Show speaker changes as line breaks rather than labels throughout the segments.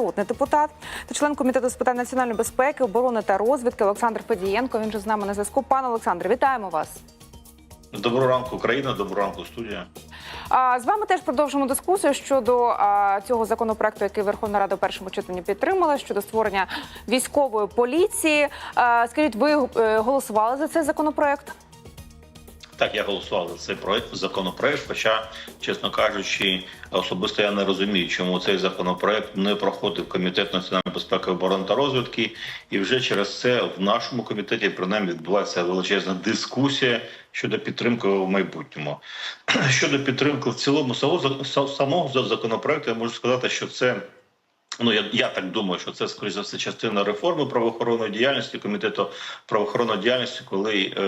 Народний депутат та член комітету з питань національної безпеки, оборони та розвідки Олександр Федієнко. Він же з нами на зв'язку. Пане Олександре, вітаємо вас.
Доброго ранку, Україна, доброго ранку, студія.
З вами теж продовжимо дискусію щодо цього законопроекту, який Верховна Рада в першому читанні підтримала щодо створення військової поліції. Скажіть, ви е, голосували за цей законопроект?
Так, я голосував за цей проект законопроект. Хоча, чесно кажучи, особисто я не розумію, чому цей законопроект не проходив комітет національної безпеки, оборони та розвідки, і вже через це в нашому комітеті принаймні відбувається величезна дискусія щодо підтримки в майбутньому. Щодо підтримки в цілому самого законопроекту, я можу сказати, що це. Ну, я, я так думаю, що це скоріш за все частина реформи правоохоронної діяльності комітету правоохоронної діяльності, коли е,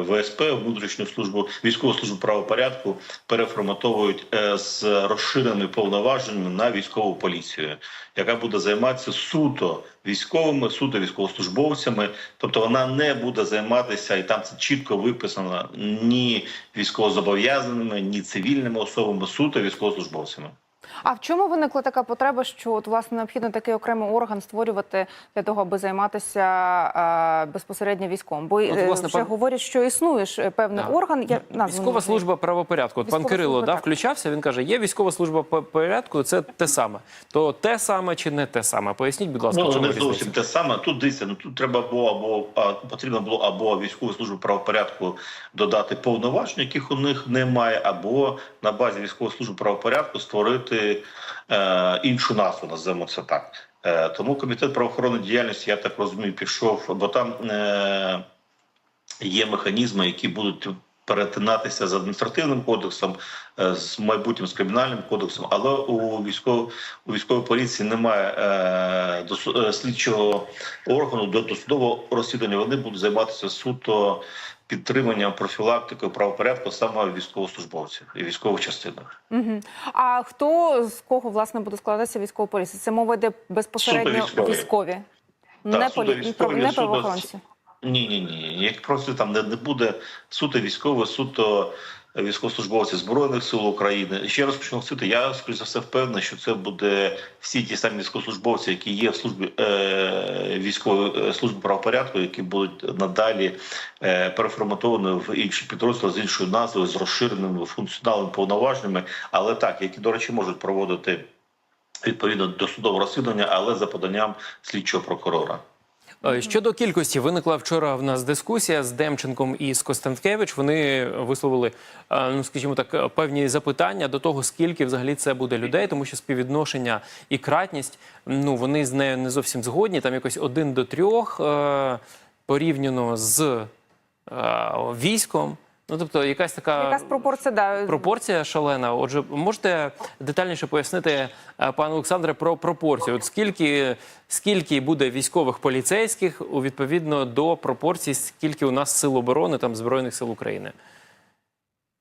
ВСП внутрішню службу військову службу правопорядку переформатовують е, з розширеними повноваженнями на військову поліцію, яка буде займатися суто військовими, суто військовослужбовцями. Тобто вона не буде займатися, і там це чітко виписано ні військовозобов'язаними, ні цивільними особами, суто військовослужбовцями.
А в чому виникла така потреба, що от, власне необхідно такий окремий орган створювати для того, аби займатися а, безпосередньо військом? Бо
От,
е,
власне,
вже
пан-
говорить, що існує ж е, певний
Так.
орган. Я назву
Військова служба правопорядку. От пан Кирило
служба,
да, включався. Він каже: є військова служба порядку, це те саме. То те саме чи не те саме? Поясніть, будь ласка,
Ну
чому
не зовсім те саме. Тут дивіться, ну тут треба було або а, потрібно було або військову службу правопорядку додати повноважень, яких у них немає, або на базі військової служби правопорядку створити е, іншу назву, називаємо це так. Е, тому комітет правоохоронної діяльності, я так розумію, пішов, бо там е, є механізми, які будуть перетинатися з адміністративним кодексом, е, з майбутнім з кримінальним кодексом, але у військов, у військової поліції немає е, досу- е, слідчого органу до досудового розслідування. Вони будуть займатися суто підтриманням профілактикою правопорядку саме військовослужбовців і військових частинах.
Угу. А хто з кого власне буде складатися військова поліція? Це мова йде безпосередньо
військові.
військові, не,
Так, суто
полі...
військові,
не правоохоронці.
Ні, ні, ні. Як просто там не, не буде суто військове, суто військовослужбовці збройних сил України. Ще раз почну говорити, я скоріш за все впевнений, що це буде всі ті самі військовослужбовці, які є в службі е, військової е, служби правопорядку, які будуть надалі е, переформатовані в інші підрозділи з іншою назвою, з розширеними функціональними повноваженнями, але так, які, до речі, можуть проводити відповідно до судового розслідування, але за поданням слідчого прокурора.
Е, Щодо кількості, виникла вчора в нас дискусія з Демченком і з Костенкевич. Вони висловили, е, ну скажімо так, е, певні запитання до того, скільки взагалі це буде людей, тому що співвідношення і кратність, ну вони з нею не зовсім згодні. Там якось один до трьох порівняно з військом. Ну тобто, якась така
Якась пропорція да
пропорція шалена. Отже, можете детальніше пояснити, е, пане Олександре, про пропорцію? От скільки, скільки буде військових поліцейських у відповідно до пропорції, скільки у нас сил оборони там збройних сил України?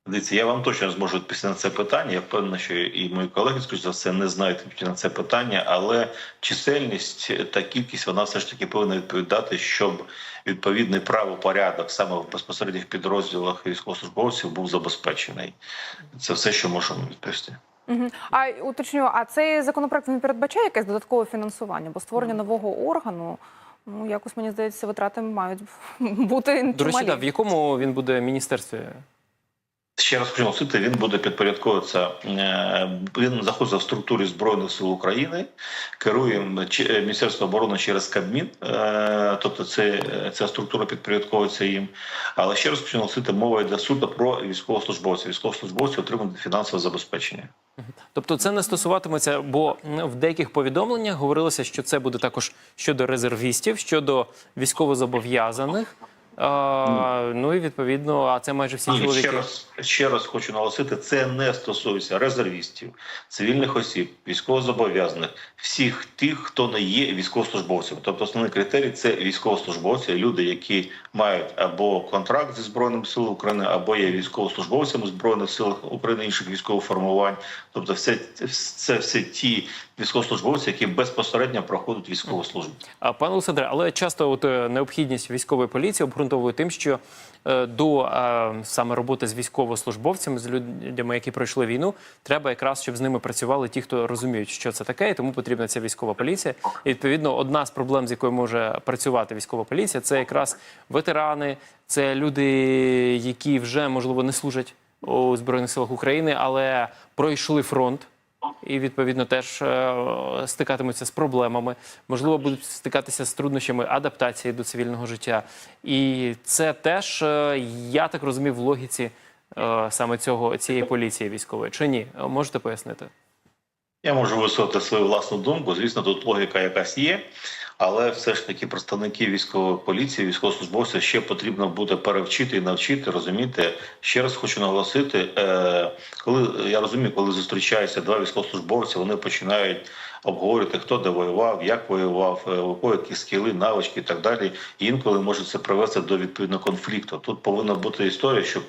Дивіться, я вам точно не зможу відповісти на це питання. Я впевнений, що і мої колеги, скоріш за все, не знають відповіді на це питання, але чисельність та кількість вона все ж таки повинна відповідати, щоб відповідний правопорядок саме в безпосередніх підрозділах військовослужбовців був забезпечений. Це все, що можемо відповісти.
Мгм. А уточню, а цей законопроект він передбачає якесь додаткове фінансування? Бо створення нового органу, ну якось мені здається, витрати мають бути
До речі, да, в якому він буде міністерстві?
Ще раз хочу наголосити, він буде підпорядковуватися. е, Він знаходиться в структурі збройних сил України, керує е, Міністерство оборони через Кабмін, е, тобто це, ця структура підпорядковується їм. Але ще раз хочу наголосити, мова йде суто про військовослужбовців. Військовослужбовці отримують фінансове забезпечення.
Тобто це не стосуватиметься, бо в деяких повідомленнях говорилося, що це буде також щодо резервістів, щодо військовозобов'язаних. Ну і відповідно, а це майже всі чоловіки.
ще раз ще раз хочу наголосити: це не стосується резервістів, цивільних осіб, військовозобов'язаних, всіх тих, хто не є військовослужбовцями. Тобто, основний критерій це військовослужбовці, люди, які мають або контракт зі збройними силами України, або є військовослужбовцями збройних сил України інших військових формувань. Тобто, все це все ті військовослужбовці, які безпосередньо проходять військову службу.
А пане Олександре, але часто от е, необхідність військової поліції обґрунтовується обґрунтовують тим, що е, до е, саме роботи з військовослужбовцями, з людьми, які пройшли війну, треба якраз, щоб з ними працювали ті, хто розуміють, що це таке, і тому потрібна ця військова поліція. І відповідно, одна з проблем, з якою може працювати військова поліція, це якраз ветерани, це люди, які вже можливо не служать у збройних силах України, але пройшли фронт. І відповідно теж е, стикатимуться з проблемами, можливо, будуть стикатися з труднощами адаптації до цивільного життя. І це теж, е, я так розумів, в логіці е, саме цього цієї поліції військової. Чи ні? Можете пояснити?
Я можу висловити свою власну думку. Звісно, тут логіка якась є, але все ж таки представники військової поліції, військовослужбовців ще потрібно буде перевчити і навчити розуміти. Ще раз хочу наголосити, е, коли я розумію, коли зустрічаються два військовослужбовці, вони починають обговорювати, хто де воював, як воював, е, у кого які скіли, навички і так далі. І інколи може це привести до відповідного конфлікту. Тут повинна бути історія, щоб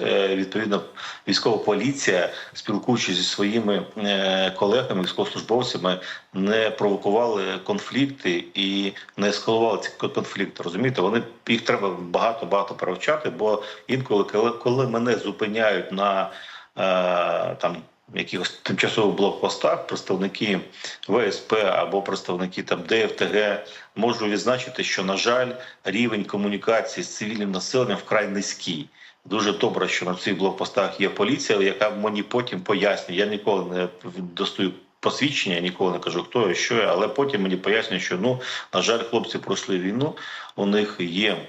е, відповідно військова поліція, спілкуючись зі своїми е, колегами, військовослужбовцями, не провокували конфлікти і не ескалували ці конфлікти. Розумієте, вони їх треба багато багато перевчати, бо інколи, коли, коли мене зупиняють на е, там. Якихось тимчасових блокпостах представники ВСП або представники там ДФТГ можу відзначити, що на жаль рівень комунікації з цивільним населенням вкрай низький. Дуже добре, що на цих блокпостах є поліція, яка мені потім пояснює. Я ніколи не достаю посвідчення, я ніколи не кажу, хто я, що я, але потім мені пояснюють, що ну на жаль, хлопці пройшли війну. У них є.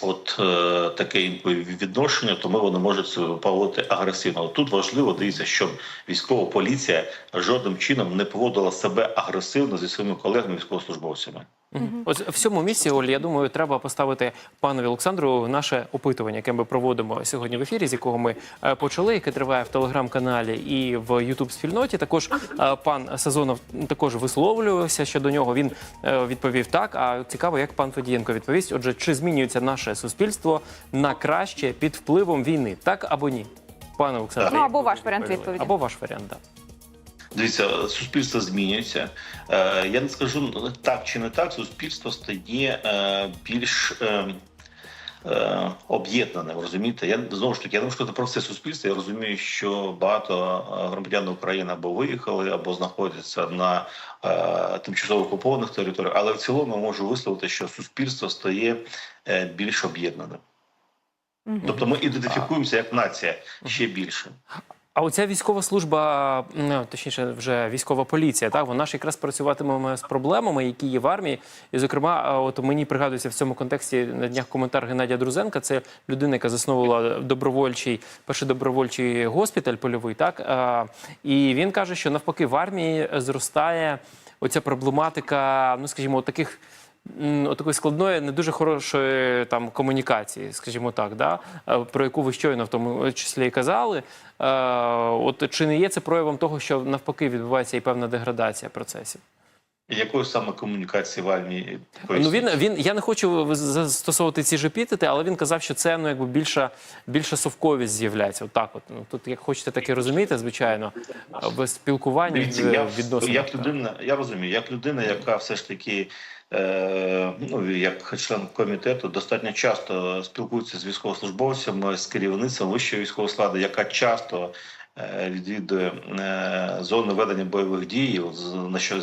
От е, таке відношення, тому вони можуть себе поводити агресивно. Тут важливо дивіться, щоб військова поліція жодним чином не поводила себе агресивно зі своїми колегами військовослужбовцями.
Ось в цьому місці, Оль, я думаю, треба поставити панові Олександру наше опитування, яке ми проводимо сьогодні в ефірі, з якого ми е, почали, яке триває в телеграм-каналі і в Ютуб спільноті. Також е, пан Сазонов також висловлювався щодо нього. Він е, відповів так. А цікаво, як пан Федієнко відповість. Отже, чи змінюється наше суспільство на краще під впливом війни? Так або ні? Пане Олександре,
Ну, або ваш варіант відповіді.
або ваш варіант. Да.
Дивіться, суспільство змінюється. Е, я не скажу так чи не так. Суспільство стає е, більш е, об'єднаним. Розумієте? Я знову ж таки, я не сказати про все суспільство. Я розумію, що багато громадян України або виїхали, або знаходяться на тимчасово окупованих територіях. Але в цілому можу висловити, що суспільство стає більш об'єднаним. Тобто ми ідентифікуємося як нація ще більше.
А оця військова служба, ну, точніше, вже військова поліція, так вона ж якраз працюватиме з проблемами, які є в армії. І, зокрема, от мені пригадується в цьому контексті на днях коментар Геннадія Друзенка. Це людина, яка засновувала добровольчий перший добровольчий госпіталь польовий. Так і він каже, що навпаки в армії зростає оця проблематика, ну скажімо, таких. Такої складної, не дуже хорошої там комунікації, скажімо так, да? е, про яку ви щойно в тому числі і казали. Е, От чи не є це проявом того, що навпаки відбувається і певна деградація процесів?
Якої саме комунікації в армії?
Ну він він я не хочу застосовувати ці ж епітети, але він казав, що це ну якби більша більша совковість з'являється. Отак, от ну тут як хочете, так і розумієте, звичайно, без спілкування
Дивіться, я,
відносно
як людина, я розумію, як людина, яка все ж таки, ну як член комітету, достатньо часто спілкуються з військовослужбовцями, з керівництвом вищої військової складу, яка часто е, відвідує е, зони ведення бойових дій, на що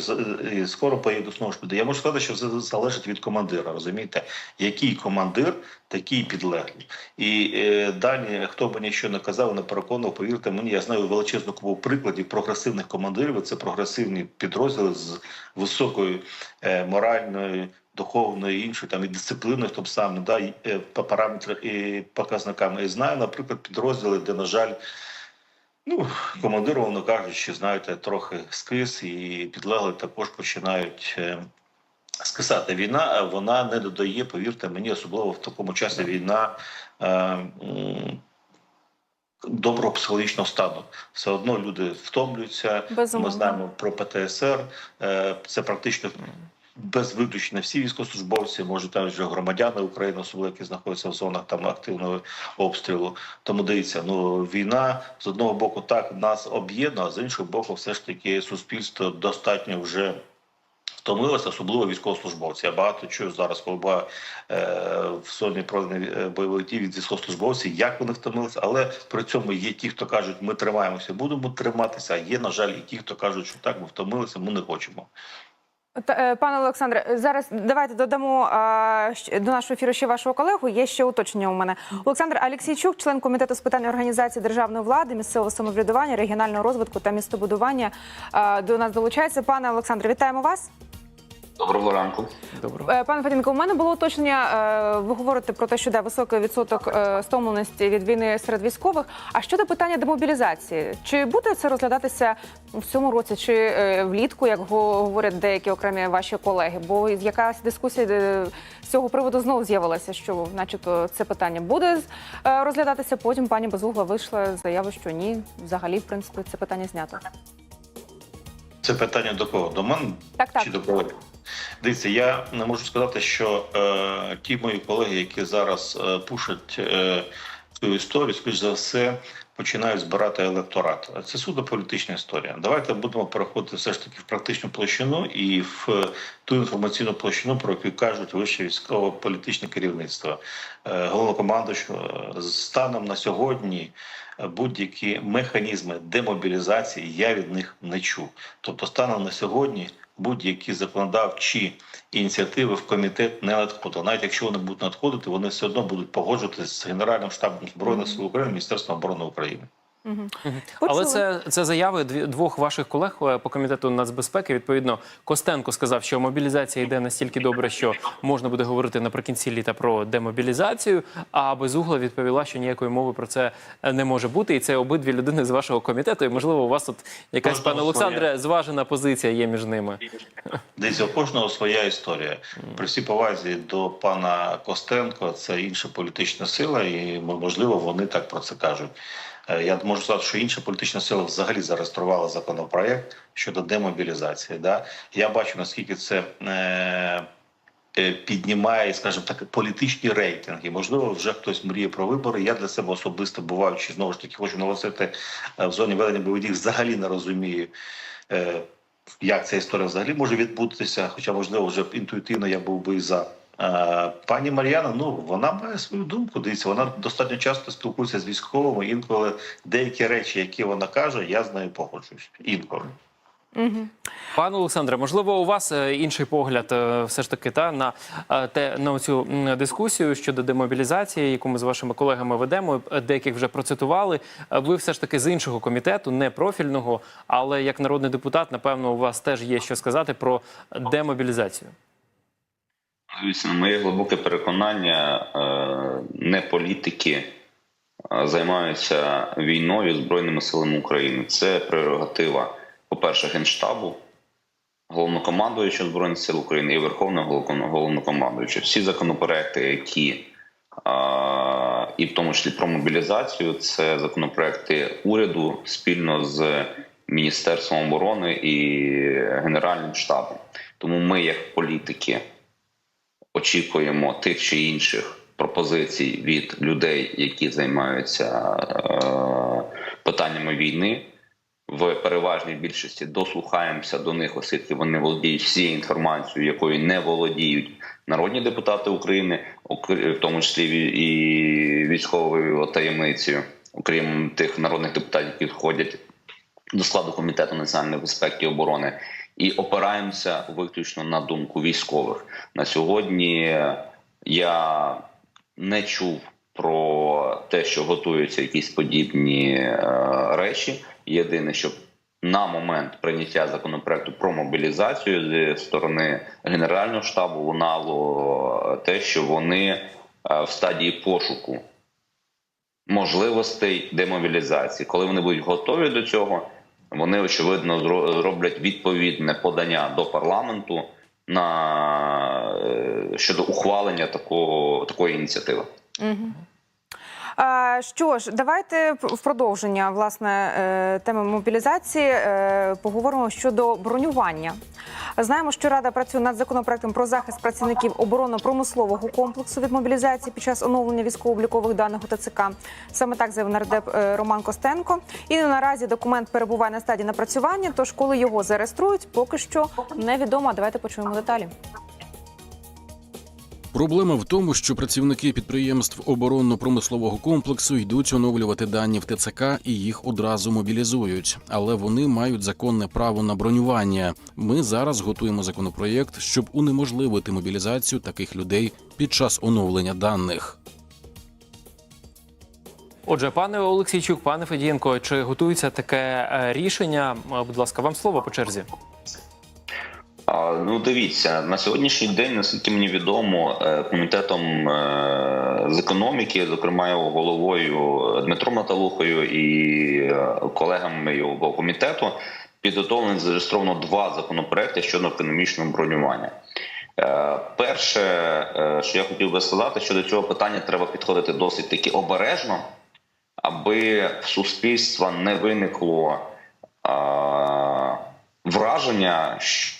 і скоро поїду знову ж туди. Я можу сказати, що це залежить від командира. Розумієте, який командир, такий підлеглий. І е, далі, хто мені що не казав, не переконував, повірте мені, я знаю величезну купу прикладів прогресивних командирів. Це прогресивні підрозділи з високою е, моральною. Духовною і іншою там і дисципліною, тобто саме да, е, по параметрах і показниками. І знаю, наприклад, підрозділи, де, на жаль, ну, командир, воно кажучи, знаєте, трохи скис, і підлегли також починають е, скисати. Війна е, вона не додає, повірте мені, особливо в такому часі війна. Е, Доброго психологічного стану все одно люди втомлюються.
Безумовно.
Ми знаємо про ПТСР. Е, Це практично без виключення всі військовослужбовці, може там вже громадяни України, особливо які знаходяться в зонах там активного обстрілу. Тому дивіться, ну війна з одного боку так нас об'єднує, а з іншого боку, все ж таки суспільство достатньо вже Втомилися, особливо військовослужбовці. Я багато чую зараз, коли буваю е, в зоні е, бойових дій від військовослужбовців, як вони втомилися. Але при цьому є ті, хто кажуть, ми тримаємося, будемо триматися. А є, на жаль, і ті, хто кажуть, що так, ми втомилися, ми не хочемо.
Е, Пане Олександре, зараз давайте додамо до нашого ефіру ще вашого колегу. Є ще уточнення у мене. Олександр Алексійчук, член комітету з питань організації державної влади, місцевого самоврядування, регіонального розвитку та містобудування. До нас долучається. Пане Олександре, вітаємо вас.
Доброго ранку.
Добре.
Е, Пане Феденко, у мене було уточнення. е, Ви говорите про те, що да, високий відсоток е, стомленості від війни серед військових. А щодо питання демобілізації, чи буде це розглядатися в цьому році, чи влітку, як говорять деякі окремі ваші колеги? Бо якась дискусія з цього приводу знову з'явилася, що, начебто, це питання буде розглядатися. Потім пані Безугла вийшла з заявою, що ні, взагалі, в принципі, це питання знято.
Це питання до кого? До мене
Так, так.
чи до кого? Дивіться, я не можу сказати, що е, ті мої колеги, які зараз е, пушать е, цю історію, скоріш за все, починають збирати електорат. Це суто політична історія. Давайте будемо переходити все ж таки в практичну площину і в ту інформаційну площину, про яку кажуть вище військово-політичне керівництво. Е, Головнокомандуючий е, станом на сьогодні е, будь-які механізми демобілізації я від них не чув. Тобто, станом на сьогодні будь-які законодавчі ініціативи в комітет не надходили. Навіть якщо вони будуть надходити, вони все одно будуть погоджуватися з Генеральним штабом збройних сил України, Міністерством оборони України.
Але це, це заяви дві- двох ваших колег е, по комітету нацбезпеки. Відповідно, Костенко сказав, що мобілізація йде настільки добре, що можна буде говорити наприкінці літа про демобілізацію. А Безугла відповіла, що ніякої мови про це не може бути. І це обидві людини з вашого комітету. І можливо, у вас тут якась пане Олександре зважена позиція є між ними.
Десь у кожного своя історія. При всій повазі до пана Костенко, це інша політична сила, і можливо вони так про це кажуть. Е, Я можу сказати, що інша політична сила взагалі зареєструвала законопроект щодо демобілізації. Да? Я бачу, наскільки це. Е- е, Піднімає, скажімо так, політичні рейтинги. Можливо, вже хтось мріє про вибори. Я для себе особисто буваючи знову ж таки, хочу наголосити е, в зоні ведення бойових дій, взагалі не розумію, е, як ця історія взагалі може відбутися. Хоча, можливо, вже інтуїтивно я був би за. Е, Пані Мар'яна, ну вона має свою думку. Дивіться, вона достатньо часто спілкується з військовими. Інколи деякі речі, які вона каже, я з нею погоджуюсь. Інколи.
Пане Олександре, можливо, у вас е, інший погляд, е, все ж таки, та на те на цю дискусію щодо демобілізації, яку ми з вашими колегами ведемо. Деяких вже процитували. Ви все ж таки з іншого комітету, не профільного, але як народний депутат, напевно, у вас теж є що сказати про демобілізацію.
На моє глибоке переконання, е, не політики займаються війною збройними силами України. Це прерогатива, по-перше, генштабу, головнокомандуючого збройних сил України і Верховного головнокомандуючого. Всі законопроекти, які і в тому числі про мобілізацію, це законопроекти уряду спільно з Міністерством оборони і Генеральним штабом. Тому ми, як політики, очікуємо тих чи інших пропозицій від людей, які займаються е, питаннями війни. В переважній більшості дослухаємося до них, оскільки вони володіють всією інформацією, якою не володіють народні депутати України, в тому числі і військовою таємницею, окрім тих народних депутатів, які входять до складу комітету національної безпеки і оборони, і опираємося виключно на думку військових. На сьогодні я не чув про те, що готуються якісь подібні е, речі. Єдине, що на момент прийняття законопроекту про мобілізацію зі сторони Генерального штабу лунало те, що вони е, в стадії пошуку можливостей демобілізації. Коли вони будуть готові до цього, вони очевидно зро- зроблять відповідне подання до парламенту на е, щодо ухвалення такого такої ініціативи.
А що ж, давайте в продовження власне е, теми мобілізації е, поговоримо щодо бронювання. Знаємо, що рада працює над законопроектом про захист працівників оборонно-промислового комплексу від мобілізації під час оновлення військово-облікових даних у ТЦК. Саме так заявив нардеп е, Роман Костенко. І наразі документ перебуває на стадії напрацювання. Тож, коли його зареєструють, поки що невідомо. Давайте почуємо деталі.
Проблема в тому, що працівники підприємств оборонно-промислового комплексу йдуть оновлювати дані в ТЦК і їх одразу мобілізують, але вони мають законне право на бронювання. Ми зараз готуємо законопроєкт, щоб унеможливити мобілізацію таких людей під час оновлення даних.
Отже, пане Олексійчук, пане Федієнко, чи готується таке е, рішення? Е, Будь ласка, вам слово по черзі.
Ну, дивіться, на сьогоднішній день, наскільки мені відомо, е, комітетом е, з економіки, зокрема його головою Дмитром Наталухою і е, колегами його комітету, підготовлено зареєстровано два законопроекти щодо економічного бронювання. Е, Перше, е, що я хотів би сказати, що до цього питання треба підходити досить таки обережно, аби в суспільства не виникло враження, що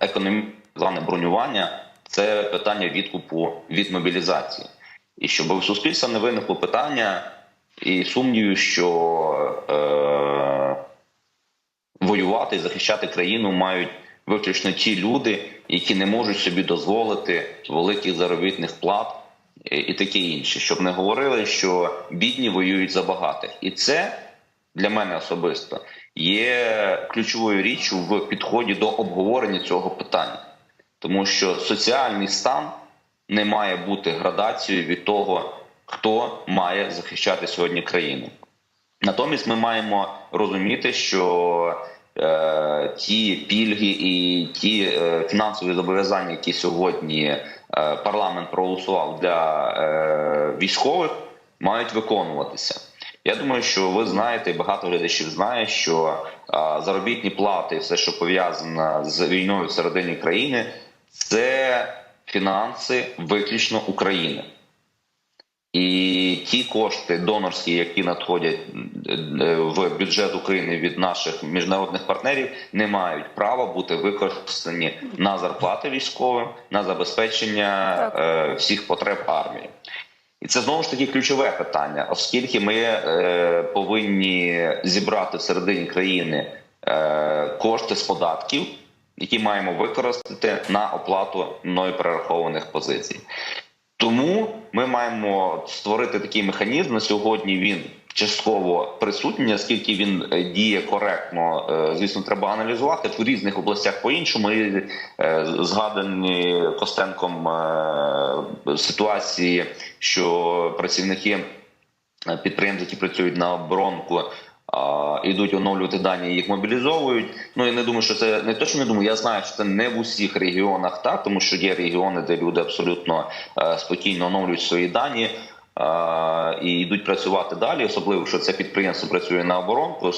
економічне бронювання це питання відкупу від мобілізації, і щоб у суспільства не виникло питання і сумнівів, що е, воювати і захищати країну мають виключно ті люди, які не можуть собі дозволити великих заробітних плат і- і таке інше, щоб не говорили, що бідні воюють за багатих, і це для мене особисто є ключовою річчю в підході до обговорення цього питання, тому що соціальний стан не має бути градацією від того, хто має захищати сьогодні країну. Натомість ми маємо розуміти, що е, ті пільги і ті е, фінансові зобов'язання, які сьогодні е, парламент проголосував для е, військових, мають виконуватися. Я думаю, що ви знаєте, і багато глядачів знає, що заробітні плати, і все, що пов'язане з війною всередині країни, це фінанси виключно України. І ті кошти донорські, які надходять е, в бюджет України від наших міжнародних партнерів, не мають права бути використані на зарплати військовим, на забезпечення е, всіх потреб армії. І це знову ж таки ключове питання, оскільки ми е, повинні зібрати всередині країни е, кошти з податків, які маємо використати на оплату мною перерахованих позицій. Тому ми маємо створити такий механізм. На сьогодні він частково присутній, оскільки він е, діє коректно. е, Звісно, треба аналізувати в різних областях по-іншому. І, е, Згадані Костенком ситуації, що працівники підприємств, які працюють на оборонку. а, Ідуть оновлювати дані, їх мобілізовують. Ну я не думаю, що це не точно не думаю. Я знаю, що це не в усіх регіонах так, тому що є регіони, де люди абсолютно спокійно оновлюють свої дані і йдуть працювати далі. Особливо, що це підприємство працює на оборонку,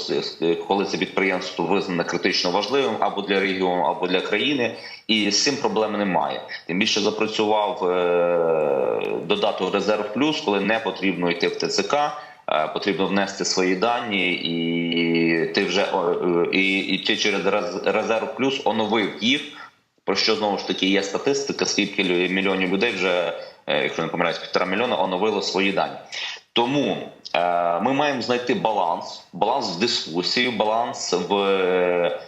коли це підприємство визнане критично важливим або для регіону, або для країни, і з цим проблем немає. Тим більше запрацював е, додаток резерв плюс, коли не потрібно йти в ТЦК. Е, Потрібно внести свої дані, і ти вже е, і, і ти через Рез- резерв плюс оновив їх. Про що знову ж таки є статистика, скільки мільйонів людей вже, якщо не помиляюсь, півтора мільйона оновило свої дані. Тому е, ми маємо знайти баланс, баланс в дискусії, баланс в, е,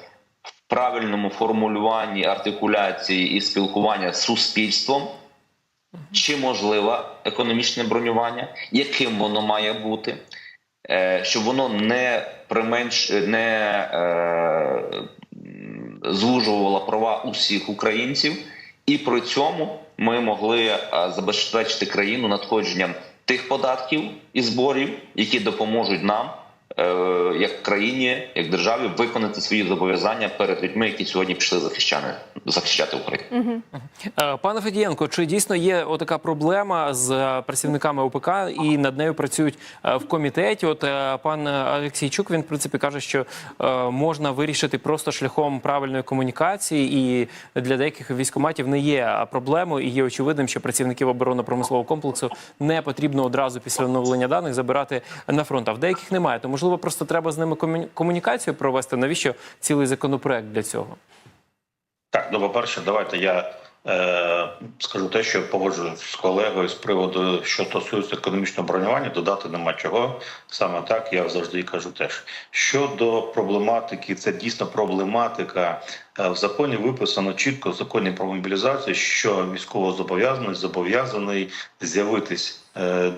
в правильному формулюванні, артикуляції і спілкування з суспільством. Чи можливе економічне бронювання, яким воно має бути, е, щоб воно не применш не е, звужувало права усіх українців, і при цьому ми могли е, забезпечити країну надходженням тих податків і зборів, які допоможуть нам як країні, як державі виконати свої зобов'язання перед людьми, які сьогодні пішли захищати, захищати Україну.
Е, Пане Федієнко, чи дійсно є отака проблема з е, працівниками ОПК і над нею працюють е, в комітеті? От е, пан Олексійчук він в принципі каже, що е, можна вирішити просто шляхом правильної комунікації, і для деяких військоматів не є проблемою, і є очевидним, що працівників оборонно-промислового комплексу не потрібно одразу після оновлення даних забирати на фронт. А в деяких немає. То можливо, просто треба з ними комуні- комунікацію провести. Навіщо цілий законопроект для цього?
Так, ну по-перше, давайте я е, скажу те, що погоджуюсь з колегою з приводу, що стосується економічного бронювання, додати нема чого. Саме так я завжди кажу теж. Щодо проблематики, це дійсно проблематика. Е, В законі виписано чітко в законі про мобілізацію, що військовозобов'язаний зобов'язаний з'явитись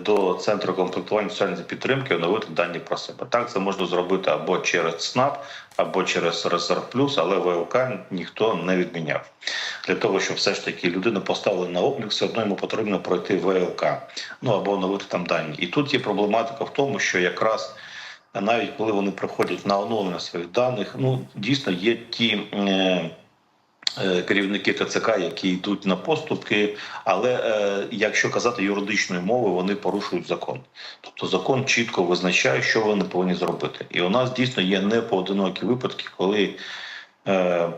до центру комплектування соціальної підтримки, оновити дані про себе. Так це можна зробити або через СНАП, або через Резерв Плюс, але ВЛК ніхто не відміняв. Для того, щоб все ж таки людину поставили на облік, все одно йому потрібно пройти ВЛК, ну або оновити там дані. І тут є проблематика в тому, що якраз навіть коли вони приходять на оновлення своїх даних, ну дійсно є ті. Е, е, Керівники ТЦК, які йдуть на поступки, але е, якщо казати юридичною мовою, вони порушують закон. Тобто закон чітко визначає, що вони повинні зробити. І у нас дійсно є непоодинокі випадки, коли е,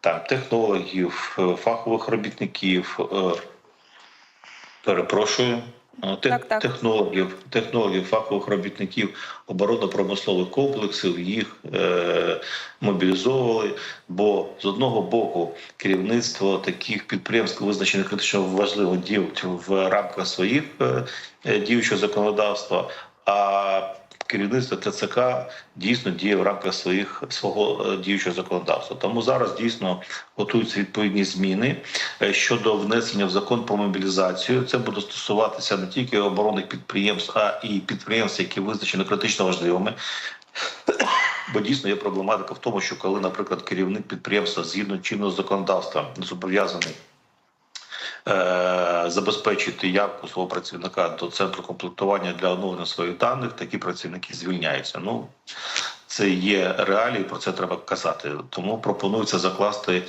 там технологів, е, фахових робітників, е, перепрошую.
Так, так.
Технологів, технологів, фахових робітників оборонно-промислових комплексів їх е, мобілізовували. Бо з одного боку керівництво таких підприємств, визначених критично важливо діють в рамках своїх е, е, діючого законодавства. А керівництво ТЦК дійсно діє в рамках своїх свого е, діючого законодавства. Тому зараз дійсно готуються відповідні зміни е, щодо внесення в закон про мобілізацію. Це буде стосуватися не тільки оборонних підприємств, а і підприємств, які визначені критично важливими. Бо дійсно є проблематика в тому, що коли, наприклад, керівник підприємства згідно чинного законодавства зобов'язаний забезпечити явку свого працівника до центру комплектування для оновлення своїх даних, такі працівники звільняються. Ну це є реалії, про це треба казати. Тому пропонується закласти.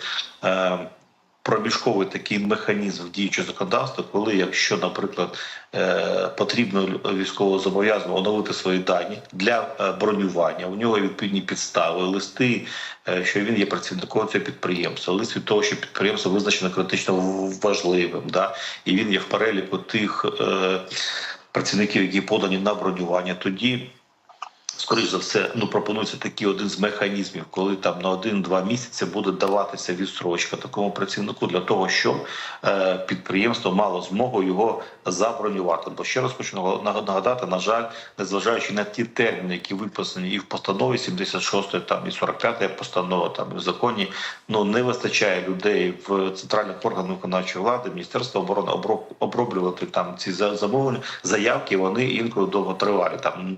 Проміжковий такий механізм в діючого законодавства, коли, якщо, наприклад, е, потрібно військовозобов'язаному оновити свої дані для е, бронювання, у нього відповідні підстави, листи, е, що він є працівником цього підприємства, лист від того, що підприємство визначено критично важливим, да, і він є в переліку тих працівників, які подані на бронювання, тоді. Скоріше за все, ну пропонується такий один з механізмів, коли там на один-два місяці буде даватися відстрочка такому працівнику для того, щоб е, підприємство мало змогу його забронювати. Бо ще раз хочу наг- нагадати, на жаль, незважаючи на ті терміни, які виписані і в постанові 76 там і 45 постанова, там і в законі, ну не вистачає людей в центральних органах виконавчої влади, міністерства оборони оброб- оброблювати там ці замовлення, заявки. Вони інколи довго тривалі, там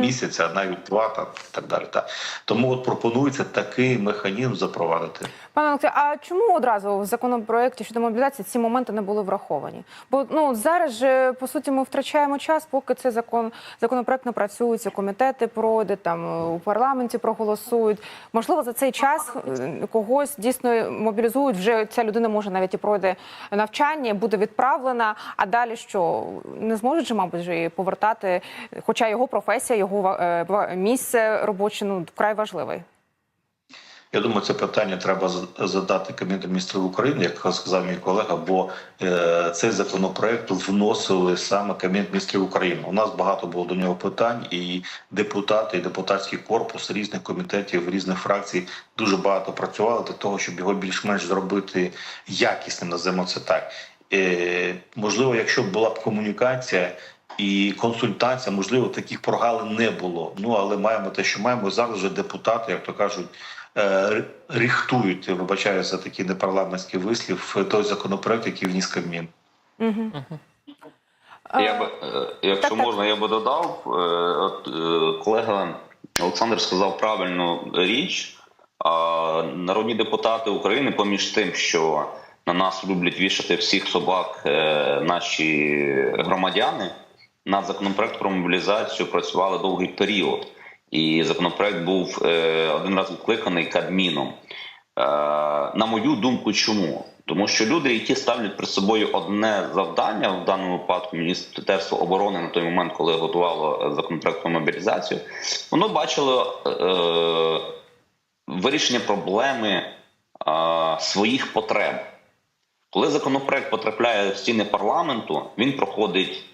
місяць, а навіть два там і так далі. Та тому от пропонується такий механізм запровадити.
Пане Олексію, а чому одразу в законопроекті щодо мобілізації ці моменти не були враховані? Бо ну зараз же по суті ми втрачаємо час, поки цей закон законопроект не працюється, комітети пройде там у парламенті проголосують. Можливо, за цей час е, когось дійсно мобілізують. Вже ця людина може навіть і пройде навчання, буде відправлена. А далі що не зможуть же, мабуть, же повертати, хоча його професія, його е, місце робоче ну вкрай важливий.
Я думаю, це питання треба задати Кабінету міністрів України, як сказав мій колега, бо е, цей законопроект вносили саме Кабінет міністрів України. У нас багато було до нього питань, і депутати, і депутатський корпус різних комітетів, різних фракцій дуже багато працювали для того, щоб його більш-менш зробити якісним, називаємо це так. Е, можливо, якщо була б комунікація. І консультація, можливо, таких прогалин не було. Ну але маємо те, що маємо зараз. Вже депутати, як то кажуть, е, рихтують, вибачаю за такий непарламентський вислів, той законопроект, який вніс Кабмін.
Угу.
Я би, е, якщо
так, так.
можна, я би додав. е, От колега Олександр сказав правильну річ. Народні депутати України, поміж тим, що на нас люблять вішати всіх собак наші громадяни, над законопроект про мобілізацію працювали довгий період. і законопроект був е, один раз відкликаний Кабміном. Е, на мою думку, чому? Тому що люди, які ставлять перед собою одне завдання, в даному випадку Міністерство оборони на той момент, коли готувало е, законопроект про мобілізацію, воно бачило е, вирішення проблеми е, своїх потреб. Коли законопроект потрапляє в стіни парламенту, він проходить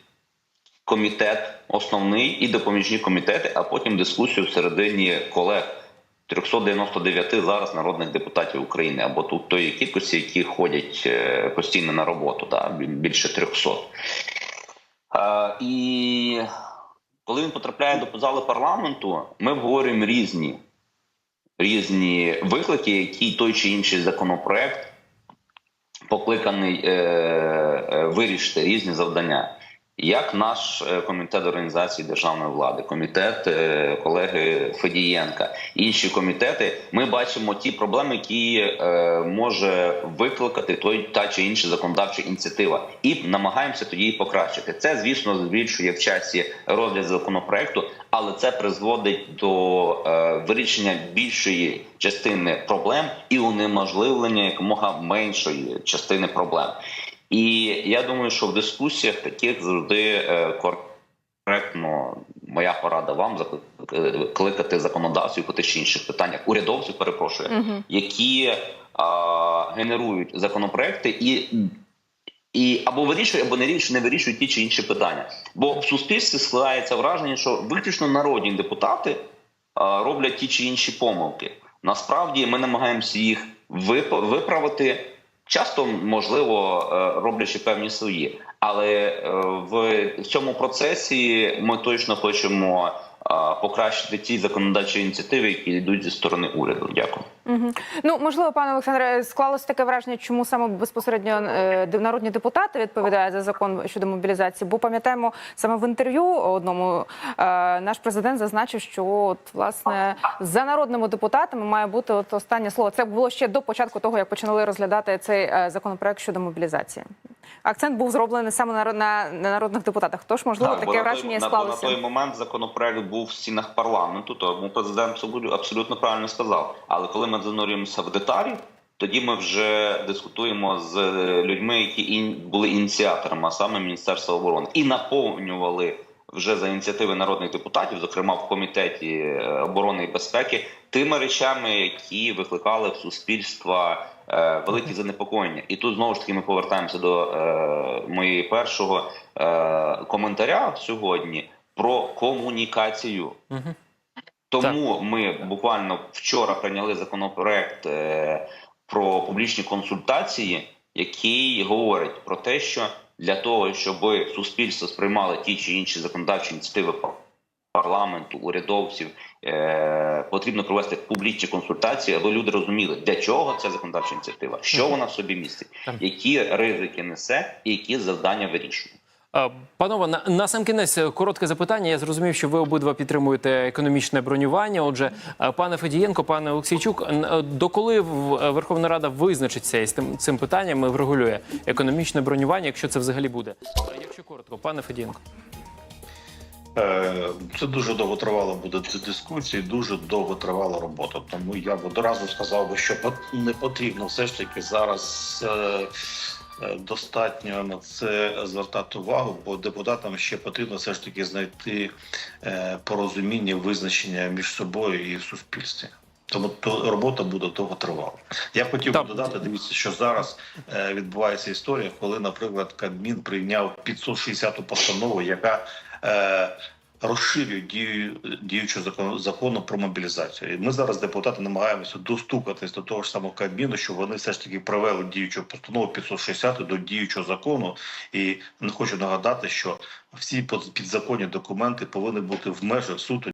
комітет основний і допоміжні комітети, а потім дискусію всередині колег 399 зараз народних депутатів України або тут тої кількості, які ходять е, постійно на роботу, да, більше 300. Е, і коли він потрапляє до зали парламенту, ми обговорюємо різні, різні виклики, які той чи інший законопроект покликаний е, е, вирішити різні завдання. Як наш е, комітет організації державної влади, комітет е, колеги Федієнка, інші комітети, ми бачимо ті проблеми, які е, може викликати той та чи інша законодавча ініціатива, і намагаємося тоді її покращити. Це, звісно, збільшує в часі розгляд законопроекту, але це призводить до вирішення більшої частини проблем і унеможливлення якомога меншої частини проблем. І я думаю, що в дискусіях таких завжди е, коректно моя порада вам заклик- кликати законодавців по тих чи інших питаннях, урядовців, перепрошую,
Мгм.
які а, генерують законопроекти і. І або вирішують, або не вирішують, не вирішують ті чи інші питання. Бо в суспільстві складається враження, що виключно народні депутати а, роблять ті чи інші помилки. Насправді ми намагаємося їх вип- виправити. Часто, можливо, е, роблячи певні свої, але е, в цьому процесі ми точно хочемо покращити ті законодавчі ініціативи, які йдуть зі сторони уряду. Дякую.
Мгм. Ну можливо, пане Олександре, склалося таке враження, чому саме безпосередньо е, народні депутати відповідають за закон щодо мобілізації. Бо пам'ятаємо саме в інтерв'ю одному е, наш президент зазначив, що от власне за народними депутатами має бути от останнє слово. Це було ще до початку того, як почали розглядати цей е, законопроект щодо мобілізації. Акцент був зроблений саме на, на, на народних депутатах. Тож можливо
Так,
таке
той-
враження і
на-
склалося.
той момент законопроект був в стінах парламенту, тому президент абсолютно- правильно сказав. Але коли ми занурюємося в деталі, тоді ми вже дискутуємо з людьми, які були ініціаторами, а саме Міністерства оборони, і наповнювали вже за ініціативи народних депутатів, зокрема в комітеті е, оборони і безпеки, тими речами, які викликали в суспільства е, великі занепокоєння. І тут знову ж таки ми повертаємося до е, моєї першого коментаря сьогодні про комунікацію.
Мгм.
Тому ми буквально вчора прийняли законопроект е, про публічні консультації, який говорить про те, що для того, щоб суспільство сприймало ті чи інші законодавчі ініціативи парламенту, урядовців, е, потрібно провести публічні консультації, аби люди розуміли, для чого ця законодавча ініціатива, що вона в собі містить, які ризики несе і які завдання вирішує.
Е, Панове, на, на сам кінець е, коротке запитання. Я зрозумів, що ви обидва підтримуєте економічне бронювання. Отже, е, пане Федієнко, пане Олексійчук, доколи Верховна Рада визначиться із тим цим питанням і врегулює економічне бронювання, якщо це взагалі буде? Якщо коротко, пане Федієнко.
Це дуже довготривала буде д- дискусія, дуже довготривала робота. Тому я б одразу сказав би, що не потрібно все ж таки зараз достатньо на це звертати увагу, бо депутатам ще потрібно все ж таки знайти е, порозуміння, визначення між собою і в суспільстві. Тому то робота буде довготривала. Я хотів би додати, дивіться, що зараз е, відбувається історія, коли, наприклад, Кабмін прийняв 560-ту постанову, яка е, розширює дію діючого закону, закону про мобілізацію. І ми зараз, депутати, намагаємося достукатись до того ж самого Кабміну, щоб вони все ж таки привели діючу постанову 560 до діючого закону. І не хочу нагадати, що всі підзаконні документи повинні бути в межах суто